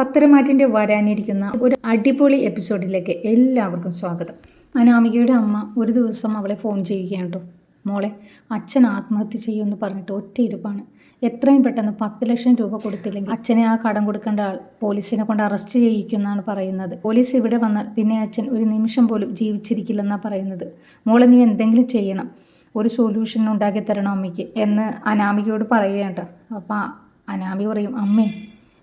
പത്തരമാറ്റിന്റെ വരാനിരിക്കുന്ന ഒരു അടിപൊളി എപ്പിസോഡിലേക്ക് എല്ലാവർക്കും സ്വാഗതം. അനാമികയുടെ അമ്മ ഒരു ദിവസം അവളെ ഫോൺ ചെയ്യുകയാണ് കേട്ടോ. മോളെ അച്ഛൻ ആത്മഹത്യ ചെയ്യുമെന്ന് പറഞ്ഞിട്ട് ഒറ്റ ഇരുപ്പാണ്. എത്രയും പെട്ടെന്ന് പത്ത് ലക്ഷം രൂപ കൊടുത്തില്ലെങ്കിൽ അച്ഛനെ ആ കടം കൊടുക്കേണ്ട ആൾ പോലീസിനെ കൊണ്ട് അറസ്റ്റ് ചെയ്യിക്കുമെന്നാണ് പറയുന്നത്. പോലീസ് ഇവിടെ വന്നാൽ പിന്നെ അച്ഛൻ ഒരു നിമിഷം പോലും ജീവിച്ചിരിക്കില്ലെന്നാണ് പറയുന്നത്. മോളെ നീ എന്തെങ്കിലും ചെയ്യണം. ഒരു സൊല്യൂഷൻ ഉണ്ടാക്കി തരണം അമ്മയ്ക്ക് എന്ന് അനാമികയോട് പറയുകയാണ് കേട്ടോ. അപ്പം അനാമിക പറയും അമ്മേ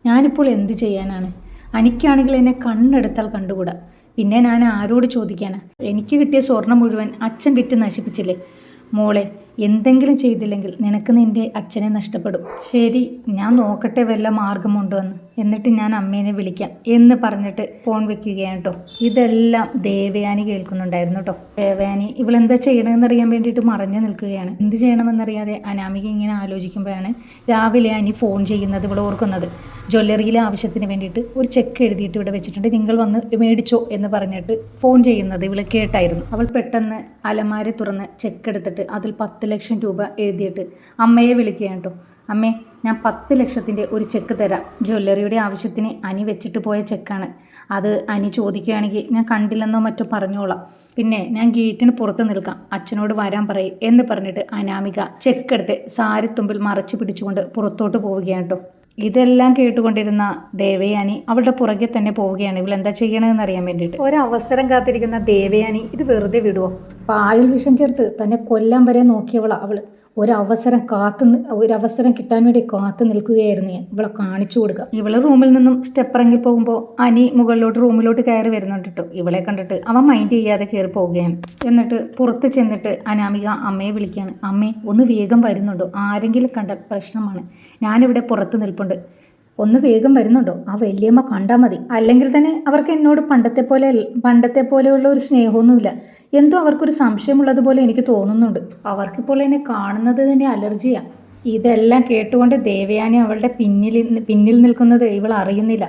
ഞാനിപ്പോൾ എന്ത് ചെയ്യാനാണ്? എനിക്കാണെങ്കിൽ എന്നെ കണ്ണെടുത്താൽ കണ്ടുകൂടാ. പിന്നെ ഞാൻ ആരോട് ചോദിക്കാനാ? എനിക്ക് കിട്ടിയ സ്വർണം മുഴുവൻ അച്ഛൻ വിറ്റ് നശിപ്പിച്ചില്ലേ? മോളെ എന്തെങ്കിലും ചെയ്തില്ലെങ്കിൽ നിനക്ക് നിന്റെ അച്ഛനെ നഷ്ടപ്പെടും. ശരി ഞാൻ നോക്കട്ടെ വല്ല മാർഗമുണ്ടോ എന്ന്. എന്നിട്ട് ഞാൻ അമ്മേനെ വിളിക്കാം എന്ന് പറഞ്ഞിട്ട് ഫോൺ വെക്കുകയാണ് കേട്ടോ. ഇതെല്ലാം ദേവയാനി കേൾക്കുന്നുണ്ടായിരുന്നു കേട്ടോ. ദേവയാനി ഇവളെന്താ ചെയ്യണമെന്ന് അറിയാൻ വേണ്ടിയിട്ട് മറഞ്ഞു നിൽക്കുകയാണ്. എന്ത് ചെയ്യണമെന്നറിയാതെ അനാമിക ഇങ്ങനെ ആലോചിക്കുമ്പോഴാണ് രാവിലെ അനി ഫോൺ ചെയ്യുന്നത് ഇവൾ ഓർക്കുന്നത്. ജ്വല്ലറിയിലെ ആവശ്യത്തിന് വേണ്ടിയിട്ട് ഒരു ചെക്ക് എഴുതിയിട്ട് ഇവിടെ വെച്ചിട്ടുണ്ട്. നിങ്ങൾ വന്ന് മേടിച്ചോ എന്ന് പറഞ്ഞിട്ട് ഫോൺ ചെയ്യുന്നത് ഇവിടെ കേട്ടായിരുന്നു. അവൾ പെട്ടെന്ന് അലമാരി തുറന്ന് ചെക്ക് എടുത്തിട്ട് അതിൽ പത്ത് ലക്ഷം രൂപ എഴുതിയിട്ട് അമ്മയെ വിളിക്കുകയാണ് കേട്ടോ. അമ്മേ ഞാൻ പത്ത് ലക്ഷത്തിന്റെ ഒരു ചെക്ക് തരാം. ജ്വല്ലറിയുടെ ആവശ്യത്തിന് അനി വെച്ചിട്ട് പോയ ചെക്കാണ് അത് അനി ചോദിക്കുകയാണെങ്കിൽ ഞാൻ കണ്ടില്ലെന്നോ മറ്റോ പറഞ്ഞോളാം. പിന്നെ ഞാൻ ഗേറ്റിന് പുറത്ത് നിൽക്കാം. അച്ഛനോട് വരാൻ പറയും എന്ന് പറഞ്ഞിട്ട് അനാമിക ചെക്കെടുത്ത് സാരിത്തുമ്പിൽ മറച്ചു പിടിച്ചുകൊണ്ട് പുറത്തോട്ട് പോവുകയാണ് കേട്ടോ. ഇതെല്ലാം കേട്ടുകൊണ്ടിരുന്ന ദേവയാനി അവളുടെ പുറകെ തന്നെ പോവുകയാണ്. ഇവൾ എന്താ ചെയ്യണമെന്ന് അറിയാൻ വേണ്ടിയിട്ട്. ഒരവസരം കാത്തിരിക്കുന്ന ദേവയാനി ഇത് വെറുതെ വിടുവോ? പാലിൽ വിഷം ചേർത്ത് തന്നെ കൊല്ലാൻ വരെ നോക്കിയവളാ അവൾ. ഒരവസരം കാത്തു ഒരു ഒരവസരം കിട്ടാൻ വേണ്ടി കാത്തു നിൽക്കുകയായിരുന്നു ഞാൻ. ഇവളെ കാണിച്ചു കൊടുക്കാം. ഇവളെ റൂമിൽ നിന്നും സ്റ്റെപ്പ് ഇറങ്ങി പോകുമ്പോൾ അനി മുകളിലോട്ട് റൂമിലോട്ട് കയറി വരുന്നുണ്ട് കേട്ടോ ഇവളെ കണ്ടിട്ട് അവൻ മൈൻഡ് ചെയ്യാതെ കയറി പോവുകയാണ്. എന്നിട്ട് പുറത്ത് ചെന്നിട്ട് അനാമിക അമ്മയെ വിളിക്കുകയാണ് അമ്മേ ഒന്ന് വേഗം വരുന്നുണ്ടോ? ആരെങ്കിലും കണ്ട പ്രശ്നമാണ്. ഞാനിവിടെ പുറത്ത് നിൽപ്പുണ്ട്. ഒന്ന് വേഗം വരുന്നുണ്ടോ? ആ വല്യമ്മ കണ്ടാൽ മതി. അല്ലെങ്കിൽ തന്നെ അവർക്ക് എന്നോട് പണ്ടത്തെ പോലെ പണ്ടത്തെ പോലെയുള്ള ഒരു സ്നേഹമൊന്നുമില്ല. എന്തോ അവർക്കൊരു സംശയമുള്ളതുപോലെ എനിക്ക് തോന്നുന്നുണ്ട്. അവർക്കിപ്പോൾ എന്നെ കാണുന്നത് തന്നെ അലർജിയാണ് ഇതെല്ലാം കേട്ടുകൊണ്ട് ദേവയാനി അവളുടെ പിന്നിൽ പിന്നിൽ നിൽക്കുന്നത് ഇവൾ അറിയുന്നില്ല.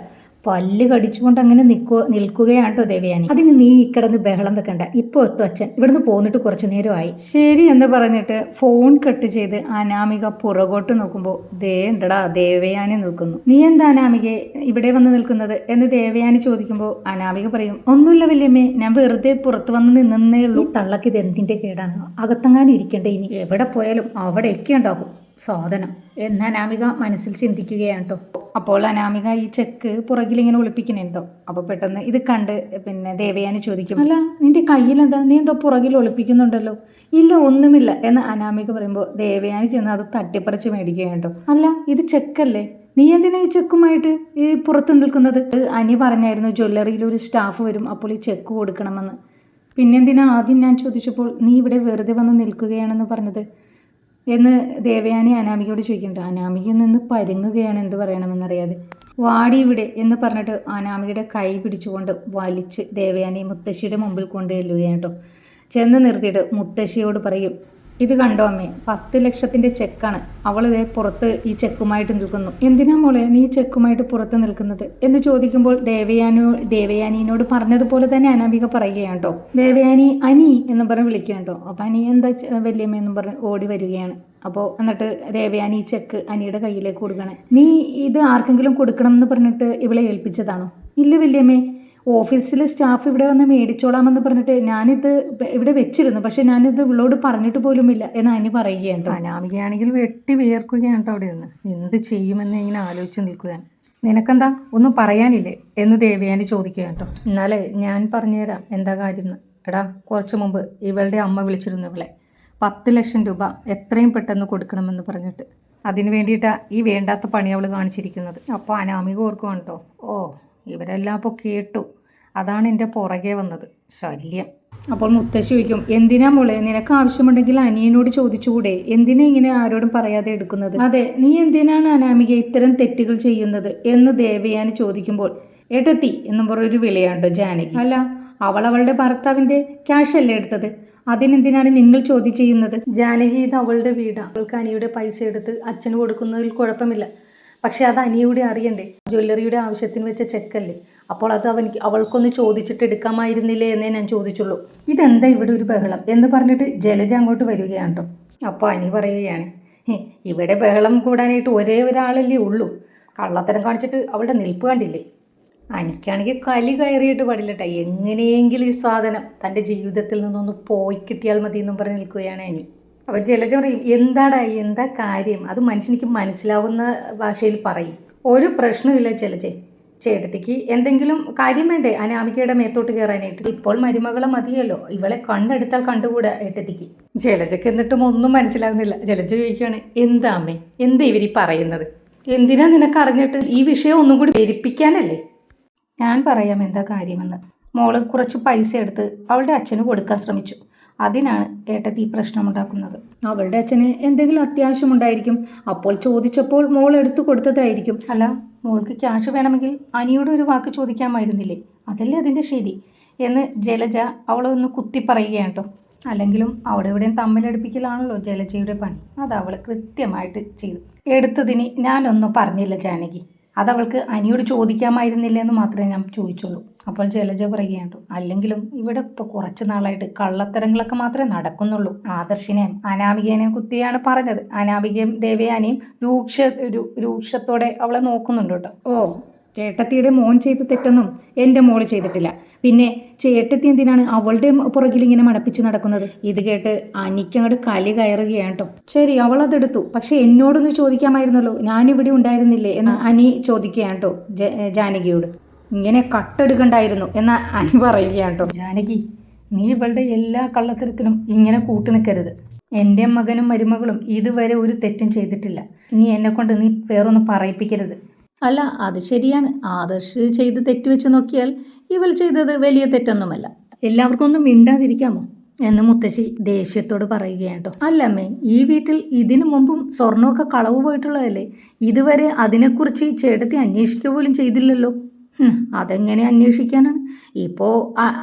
പല്ല് കടിച്ചുകൊണ്ട് അങ്ങനെ നിൽക്കുക നിൽക്കുകയാണ് കേട്ടോ ദേവയാനി? അതിന് നീ ഇക്കടന്ന് കിടന്ന് ബഹളം വെക്കണ്ട. ഇപ്പോൾ എത്തു അച്ഛൻ. ഇവിടുന്ന് പോന്നിട്ട് കുറച്ചു നേരമായി. ശരി എന്ന് പറഞ്ഞിട്ട് ഫോൺ കട്ട് ചെയ്ത് അനാമിക പുറകോട്ട് നോക്കുമ്പോൾ ദേ ഉണ്ടടാ ദേവയാനി നിൽക്കുന്നു. നീ എന്താ അനാമികയെ ഇവിടെ വന്ന് നിൽക്കുന്നത്? എന്ന് ദേവയാനി ചോദിക്കുമ്പോൾ അനാമിക പറയും ഒന്നുമില്ല വല്യമ്മേ ഞാൻ വെറുതെ പുറത്ത് വന്ന് നിന്നേ ഉള്ളൂ. തള്ളക്ക് ഇത് എന്തിന്റെ കേടാണ്? അകത്തങ്ങാനിരിക്കണ്ടേ ഇനി? എവിടെ പോയാലും അവിടെയൊക്കെ ഉണ്ടാകും സാധനം. എന്ന് അനാമിക മനസ്സിൽ ചിന്തിക്കുകയാണ് കേട്ടോ അപ്പോൾ അനാമിക ഈ ചെക്ക് പുറകിൽ ഇങ്ങനെ ഒളിപ്പിക്കുന്നുണ്ടോ? അപ്പോൾ പെട്ടെന്ന് ഇത് കണ്ട് പിന്നെ ദേവയാനി ചോദിക്കും അല്ല നിന്റെ കയ്യിൽ എന്താ നീ എന്തോ പുറകിൽ ഒളിപ്പിക്കുന്നുണ്ടല്ലോ. ഇല്ല ഒന്നുമില്ല. എന്ന് അനാമിക പറയുമ്പോൾ ദേവയാനി ചെന്ന് അത് തട്ടിപ്പറിച്ച് മേടിക്കുകയാണ് കേട്ടോ അല്ല ഇത് ചെക്കല്ലേ നീ എന്തിനാ ഈ ചെക്കുമായിട്ട് ഈ പുറത്ത് നിൽക്കുന്നത്? അനി പറഞ്ഞായിരുന്നു ജ്വല്ലറിയിൽ ഒരു സ്റ്റാഫ് വരും അപ്പോൾ ഈ ചെക്ക് കൊടുക്കണമെന്ന്. പിന്നെന്തിനാ ആദ്യം ഞാൻ ചോദിച്ചപ്പോൾ നീ ഇവിടെ വെറുതെ വന്ന് നിൽക്കുകയാണെന്ന് പറഞ്ഞത്? എന്ന് ദേവയാനി അനാമികയോട് ചോദിക്കുന്നുണ്ട്. അനാമികയിൽ നിന്ന് പരുങ്ങുകയാണ് എന്ത് പറയണമെന്നറിയാതെ. വാടി ഇവിടെ എന്ന് പറഞ്ഞിട്ട് അനാമികയുടെ കൈ പിടിച്ചുകൊണ്ട് വലിച്ച് ദേവയാനി മുത്തശ്ശിയുടെ മുമ്പിൽ കൊണ്ടു ചെല്ലുകയാണ് കേട്ടോ. ചെന്ന് നിർത്തിയിട്ട് മുത്തശ്ശിയോട് പറയും ഇത് കണ്ടോ അമ്മേ? പത്ത് ലക്ഷത്തിന്റെ ചെക്കാണ്. അവൾ ഇതേ പുറത്ത് ഈ ചെക്കുമായിട്ട് നിൽക്കുന്നു. എന്തിനാ മോളെ നീ ചെക്കുമായിട്ട് പുറത്ത് നിൽക്കുന്നത്? എന്ന് ചോദിക്കുമ്പോൾ ദേവയാനോ ദേവയാനിയോട് പറഞ്ഞതുപോലെ തന്നെ അനാമിക പറയുകയാണ് കേട്ടോ. ദേവയാനി അനി എന്ന് പറഞ്ഞ് വിളിക്കുകയാണ് കേട്ടോ. അപ്പോൾ അനി എന്താ വല്യമ്മ എന്ന് പറഞ്ഞ് ഓടി വരികയാണ്. അപ്പോൾ എന്നിട്ട് ദേവയാനി ഈ ചെക്ക് അനിയുടെ കയ്യിലേക്ക് കൊടുക്കണേ നീ ഇത് ആർക്കെങ്കിലും കൊടുക്കണം എന്ന് പറഞ്ഞിട്ട് ഇവളെ ഏൽപ്പിച്ചതാണോ? ഇല്ല വല്യമ്മേ. ഓഫീസിലെ സ്റ്റാഫ് ഇവിടെ വന്ന് മേടിച്ചോളാമെന്ന് പറഞ്ഞിട്ട് ഞാനിത് ഇവിടെ വെച്ചിരുന്നു. പക്ഷെ ഞാനിത് ഇവളോട് പറഞ്ഞിട്ട് പോലും ഇല്ല എന്ന് അനി പറയുകയാണ് അനാമികയാണെങ്കിൽ വെട്ടി വിയർക്കുകയാണ് കേട്ടോ അവിടെ നിന്ന്. എന്ത് ചെയ്യുമെന്ന് ഇങ്ങനെ ആലോചിച്ച് നിൽക്കുകയാണ്. നിനക്കെന്താ? ഒന്നും പറയാനില്ലേ? എന്ന് ദേവയാനി ചോദിക്കുകയാണ് കേട്ടോ എന്നാലേ ഞാൻ പറഞ്ഞുതരാം എന്താ കാര്യം എടാ കുറച്ച് മുമ്പ് ഇവളുടെ അമ്മ വിളിച്ചിരുന്നു ഇവളെ. പത്ത് ലക്ഷം രൂപ എത്രയും പെട്ടെന്ന് കൊടുക്കണമെന്ന് പറഞ്ഞിട്ട്. അതിന് വേണ്ടിയിട്ടാണ് ഈ വേണ്ടാത്ത പണി അവൾ കാണിച്ചിരിക്കുന്നത്. അപ്പോൾ അനാമിക ഓർക്കുവാണ് കേട്ടോ ഓ ഇവരെല്ലാം അപ്പോൾ കേട്ടു. അതാണ് എന്റെ പുറകെ വന്നത്. ശല്യം. അപ്പോൾ മുത്തശ്ശി ചോദിക്കും എന്തിനാ മോളെ? നിനക്ക് ആവശ്യമുണ്ടെങ്കിൽ അനിയനോട് ചോദിച്ചുകൂടെ? എന്തിനാ ഇങ്ങനെ ആരോടും പറയാതെ എടുക്കുന്നത്? അതെ നീ എന്തിനാണ് അനാമിക ഇത്തരം തെറ്റുകൾ ചെയ്യുന്നത്? എന്ന് ദേവയാനി ചോദിക്കുമ്പോൾ ഏട്ടത്തി എന്നും പറഞ്ഞൊരു വിളയാണ്ടോ ജാനകി? അല്ല അവൾ അവളുടെ ഭർത്താവിന്റെ ക്യാഷ് അല്ലേ എടുത്തത്? അതിനെന്തിനാണ് നിങ്ങൾ ചോദ്യം ചെയ്യുന്നത്? ജാനകി ഇത് അവളുടെ വീടാണ് അവൾക്ക് അനിയുടെ പൈസ എടുത്ത് അച്ഛന് കൊടുക്കുന്നതിൽ കുഴപ്പമില്ല. പക്ഷെ അത് അനിയൂടെ അറിയണ്ടേ? ജ്വല്ലറിയുടെ ആവശ്യത്തിന് വെച്ച ചെക്കല്ലേ. അപ്പോൾ അത് അവനിക്ക് അവൾക്കൊന്ന് ചോദിച്ചിട്ട് എടുക്കാമായിരുന്നില്ലേ എന്നേ ഞാൻ ചോദിച്ചുള്ളൂ. ഇതെന്താ ഇവിടെ ഒരു ബഹളം? എന്ന് പറഞ്ഞിട്ട് ജലജ അങ്ങോട്ട് വരികയാണ് കേട്ടോ അപ്പോൾ അനി പറയുകയാണ് ഇവിടെ ബഹളം കൂടാനായിട്ട് ഒരേ ഒരാളല്ലേ ഉള്ളൂ. കള്ളത്തരം കാണിച്ചിട്ട് അവളുടെ നിൽപ്പ് കണ്ടില്ലേ? എനിക്കാണെങ്കിൽ കലി കയറിയിട്ട് പാടില്ലട്ടെ. എങ്ങനെയെങ്കിലും ഈ സാധനം തന്റെ ജീവിതത്തിൽ നിന്നൊന്ന് പോയി കിട്ടിയാൽ മതി എന്നും പറഞ്ഞ് നിൽക്കുകയാണ് അനി. അപ്പോൾ ജലജ പറയും എന്താടാ എന്താ കാര്യം? അത് മനുഷ്യനിക്ക് മനസ്സിലാവുന്ന ഭാഷയിൽ പറയും. ഒരു പ്രശ്നമില്ല ജലജെ. ചേട്ടത്തിക്ക് എന്തെങ്കിലും കാര്യം വേണ്ടേ? അനാമികയുടെ മേത്തോട്ട് കയറാനായിട്ട്. ഇപ്പോൾ മരുമകളെ മതിയല്ലോ. ഇവളെ കണ്ടെടുത്താൽ കണ്ടുകൂടാ ഏട്ടത്തിക്ക്. ജലജക്ക് എന്നിട്ടും ഒന്നും മനസ്സിലാകുന്നില്ല ജലജ ചോദിക്കുകയാണ് എന്താ അമ്മേ? എന്താ ഇവരീ പറയുന്നത്? എന്തിനാ നിനക്ക് അറിഞ്ഞിട്ട് ഈ വിഷയം ഒന്നും കൂടി പെരുപ്പിക്കാനല്ലേ ഞാൻ പറയാം എന്താ കാര്യമെന്ന്. മോൾ കുറച്ച് പൈസ എടുത്ത് അവളുടെ അച്ഛന് കൊടുക്കാൻ ശ്രമിച്ചു. അതിനാണ് ഏട്ടത്തി പ്രശ്നമുണ്ടാക്കുന്നത്. അവളുടെ അച്ഛന് എന്തെങ്കിലും അത്യാവശ്യം ഉണ്ടായിരിക്കും. അപ്പോൾ ചോദിച്ചപ്പോൾ മോൾ എടുത്തു കൊടുത്തതായിരിക്കും. അല്ല മോൾക്ക് ക്യാഷ് വേണമെങ്കിൽ അനിയോട് ഒരു വാക്ക് ചോദിക്കാമായിരുന്നില്ലേ? അതല്ലേ അതിന്റെ ശരി? എന്ന് ജലജ അവളെ ഒന്ന് കുത്തി പറയുകയാണ് കേട്ടോ. അല്ലെങ്കിലും അവിടെ ഇവിടെയും തമ്മിലടുപ്പിക്കലാണല്ലോ ജലജയുടെ പണി. അത് അവൾ കൃത്യമായിട്ട് ചെയ്തു. എടുത്തതിന് ഞാനൊന്നും പറഞ്ഞില്ല ജാനകി. അതവൾക്ക് അനിയോട് ചോദിക്കാമായിരുന്നില്ല എന്ന് മാത്രമേ ഞാൻ ചോദിച്ചുള്ളൂ. അപ്പോൾ ജലജ പറയുകയാണ് അല്ലെങ്കിലും ഇവിടെ ഇപ്പോൾ കുറച്ച് നാളായിട്ട് കള്ളത്തരങ്ങളൊക്കെ മാത്രമേ നടക്കുന്നുള്ളൂ. ആദർശിനെയും അനാമികേനെയും കുത്തിയാണ് പറഞ്ഞത്. അനാമികയും ദേവയാനിയും രൂക്ഷ രൂക്ഷത്തോടെ അവളെ നോക്കുന്നുണ്ട് കേട്ടോ. ഓ ചേട്ടത്തിയുടെ മോൻ ചെയ്ത് തെറ്റൊന്നും എന്റെ മോൾ ചെയ്തിട്ടില്ല. പിന്നെ ചേട്ടത്തി എന്തിനാണ് അവളുടെ പുറകിൽ ഇങ്ങനെ മടപ്പിച്ച് നടക്കുന്നത്? ഇത് കേട്ട് അനിക്കങ്ങോട്ട് കലി കയറുകയാണ് കേട്ടോ. ശരി അവൾ അതെടുത്തു പക്ഷെ എന്നോടൊന്ന് ചോദിക്കാമായിരുന്നല്ലോ. ഞാനിവിടെ ഉണ്ടായിരുന്നില്ലേ? എന്ന് അനി ചോദിക്കുകയാണ് കേട്ടോ ജാനകിയോട്. ഇങ്ങനെ കട്ടെടുക്കണ്ടായിരുന്നു എന്ന അനി പറയുകയാണ് കേട്ടോ ജാനകി നീ ഇവളുടെ എല്ലാ കള്ളത്തരത്തിനും ഇങ്ങനെ കൂട്ടു നിൽക്കരുത് എന്റെ മകനും മരുമകളും ഇതുവരെ ഒരു തെറ്റും ചെയ്തിട്ടില്ല. ഇനി എന്നെ കൊണ്ട് നീ വേറൊന്നും പറയിപ്പിക്കരുത്. അല്ല അത് ശരിയാണ്. ആദർശ് ചെയ്ത് തെറ്റ് വെച്ച് നോക്കിയാൽ ഇവൾ ചെയ്തത് വലിയ തെറ്റൊന്നുമല്ല. എല്ലാവർക്കും ഒന്നും മിണ്ടാതിരിക്കാമോ? എന്ന് മുത്തശ്ശി ദേഷ്യത്തോട് പറയുകയാണ് കേട്ടോ അല്ലമ്മേ ഈ വീട്ടിൽ ഇതിനു മുമ്പും സ്വർണമൊക്കെ കളവ് പോയിട്ടുള്ളതല്ലേ? ഇതുവരെ അതിനെക്കുറിച്ച് ചേട്ടത്തി അന്വേഷിക്കുക പോലും ചെയ്തില്ലല്ലോ. അതെങ്ങനെ അന്വേഷിക്കാനാണ്? ഇപ്പോ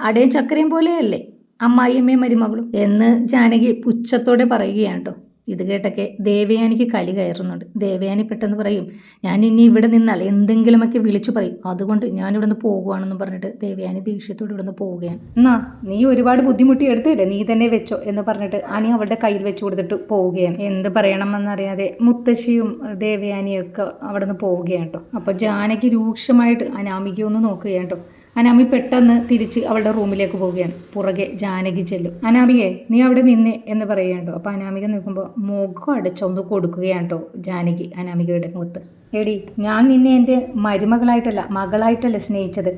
അടയും ചക്കരയും പോലെയല്ലേ? അമ്മായിയമ്മയും മരുമകളും എന്ന് ജാനകി പുച്ഛത്തോടെ പറയുകയാണ് കേട്ടോ. ഇത് കേട്ടൊക്കെ ദേവയാനിക്ക് കലി കയറുന്നുണ്ട്. ദേവയാനി പെട്ടെന്ന് പറയും ഞാൻ ഇനി ഇവിടെ നിന്നാൽ എന്തെങ്കിലുമൊക്കെ വിളിച്ചു പറയും. അതുകൊണ്ട് ഞാൻ ഇവിടെ നിന്ന് പോകുവാണെന്ന് പറഞ്ഞിട്ട് ദേവയാനി ദേഷ്യത്തോട് ഇവിടെ നിന്ന് പോവുകയാണ്. എന്നാ നീ ഒരുപാട് ബുദ്ധിമുട്ടി എടുത്തില്ലേ? നീ തന്നെ വെച്ചോ എന്ന് പറഞ്ഞിട്ട് അനി അവളുടെ കയ്യിൽ വെച്ചു കൊടുത്തിട്ട് പോവുകയാണ്. എന്ത് പറയണമെന്നറിയാതെ മുത്തശ്ശിയും ദേവയാനിയൊക്കെ അവിടെ നിന്ന് പോവുകയാണ് കേട്ടോ. അപ്പോൾ ജാനകി രൂക്ഷമായിട്ട് അനാമികയൊന്ന് നോക്കുകയാണ് കേട്ടോ. അനാമി പെട്ടെന്ന് തിരിച്ച് അവളുടെ റൂമിലേക്ക് പോവുകയാണ്. പുറകെ ജാനകി ചെല്ലും. അനാമികയെ നീ അവിടെ നിന്നെ എന്ന് പറയുകയാണ്ടോ അപ്പോൾ അനാമിക നിൽക്കുമ്പോൾ മുഖം അടച്ചൊന്ന് കൊടുക്കുകയാണ് കേട്ടോ ജാനകി അനാമികയുടെ മുഖത്ത്. എടി ഞാൻ നിന്നെ എന്റെ മരുമകളായിട്ടല്ല മകളായിട്ടല്ല സ്നേഹിച്ചത്.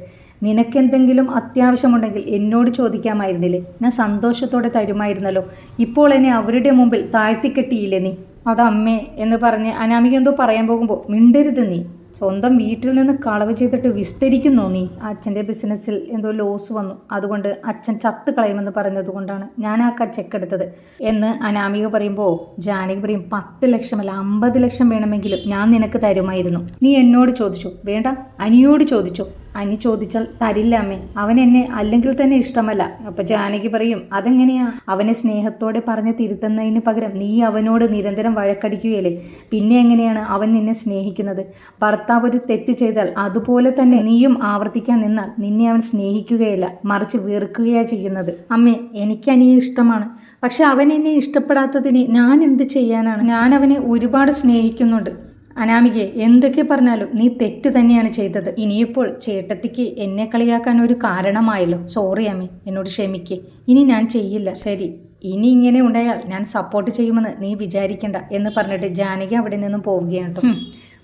നിനക്കെന്തെങ്കിലും അത്യാവശ്യമുണ്ടെങ്കിൽ എന്നോട് ചോദിക്കാമായിരുന്നില്ലേ? ഞാൻ സന്തോഷത്തോടെ തരുമായിരുന്നല്ലോ. ഇപ്പോൾ എന്നെ അവരുടെ മുമ്പിൽ താഴ്ത്തിക്കെട്ടിയില്ലേ നീ? അതമ്മേ എന്ന് പറഞ്ഞ് അനാമിക എന്തോ പറയാൻ പോകുമ്പോൾ മിണ്ടരുത് നീ. സ്വന്തം വീട്ടിൽ നിന്ന് കളവ് ചെയ്തിട്ട് വിസ്തരിക്കുന്നോ നീ? അച്ഛന്റെ ബിസിനസ്സിൽ എന്തോ ലോസ് വന്നു. അതുകൊണ്ട് അച്ഛൻ ചത്ത് കളയുമെന്ന് പറഞ്ഞത് കൊണ്ടാണ് ഞാൻ ആ ചെക്ക് എടുത്തത്. എന്ന് അനാമിക പറയുമ്പോൾ ജാനകി പറയും പത്ത് ലക്ഷമല്ല അമ്പത് ലക്ഷം വേണമെങ്കിലും ഞാൻ നിനക്ക് തരുമായിരുന്നു. നീ എന്നോട് ചോദിച്ചു. വേണ്ട. അനിയോട് ചോദിച്ചു. അനി ചോദിച്ചാൽ തരില്ല അമ്മേ. അവൻ എന്നെ അല്ലെങ്കിൽ തന്നെ ഇഷ്ടമല്ല. അപ്പൊ ജാനകി പറയും അതെങ്ങനെയാ? അവനെ സ്നേഹത്തോടെ പറഞ്ഞ് തിരുത്തുന്നതിന് പകരം നീ അവനോട് നിരന്തരം വഴക്കടിക്കുകയല്ലേ? പിന്നെ എങ്ങനെയാണ് അവൻ നിന്നെ സ്നേഹിക്കുന്നത്? ഭർത്താവ് ഒരു തെറ്റ് ചെയ്താൽ അതുപോലെ തന്നെ നീയും ആവർത്തിക്കാൻ നിന്നാൽ നിന്നെ അവൻ സ്നേഹിക്കുകയില്ല. മറിച്ച് വെറുക്കുകയാ ചെയ്യുന്നത്. അമ്മേ എനിക്ക് അനിയെ ഇഷ്ടമാണ്. പക്ഷെ അവൻ എന്നെ ഇഷ്ടപ്പെടാത്തതിന് ഞാൻ എന്ത് ചെയ്യാനാണ്? ഞാൻ അവനെ ഒരുപാട് സ്നേഹിക്കുന്നുണ്ട്. അനാമികെ എന്തൊക്കെ പറഞ്ഞാലും നീ തെറ്റ് തന്നെയാണ് ചെയ്തത്. ഇനിയിപ്പോൾ ചേട്ടത്തിക്ക് എന്നെ കളിയാക്കാൻ ഒരു കാരണമായല്ലോ. സോറി അമ്മി. എന്നോട് ക്ഷമിക്ക്. ഇനി ഞാൻ ചെയ്യില്ല. ശരി. ഇനി ഇങ്ങനെ ഉണ്ടായാൽ ഞാൻ സപ്പോർട്ട് ചെയ്യുമെന്ന് നീ വിചാരിക്കണ്ട എന്ന് പറഞ്ഞിട്ട് ജാനകി അവിടെ നിന്നും പോവുകയാണ് കേട്ടോ.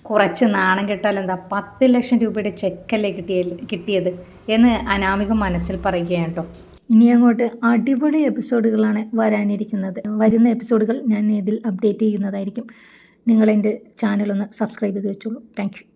കുറച്ച് നാണം കിട്ടാൽ എന്താ പത്ത് ലക്ഷം രൂപയുടെ ചെക്കല്ലേ കിട്ടിയ കിട്ടിയത് എന്ന് അനാമിക മനസ്സിൽ പറയുകയാണ് കേട്ടോ. ഇനി അങ്ങോട്ട് അടിപൊളി എപ്പിസോഡുകളാണ് വരാനിരിക്കുന്നത്. വരുന്ന എപ്പിസോഡുകൾ ഞാൻ ഇതിൽ അപ്ഡേറ്റ് ചെയ്യുന്നതായിരിക്കും. നിങ്ങൾ എന്റെ ചാനലൊന്ന് സബ്സ്ക്രൈബ് ചെയ്ത് വെച്ചോളൂ. താങ്ക്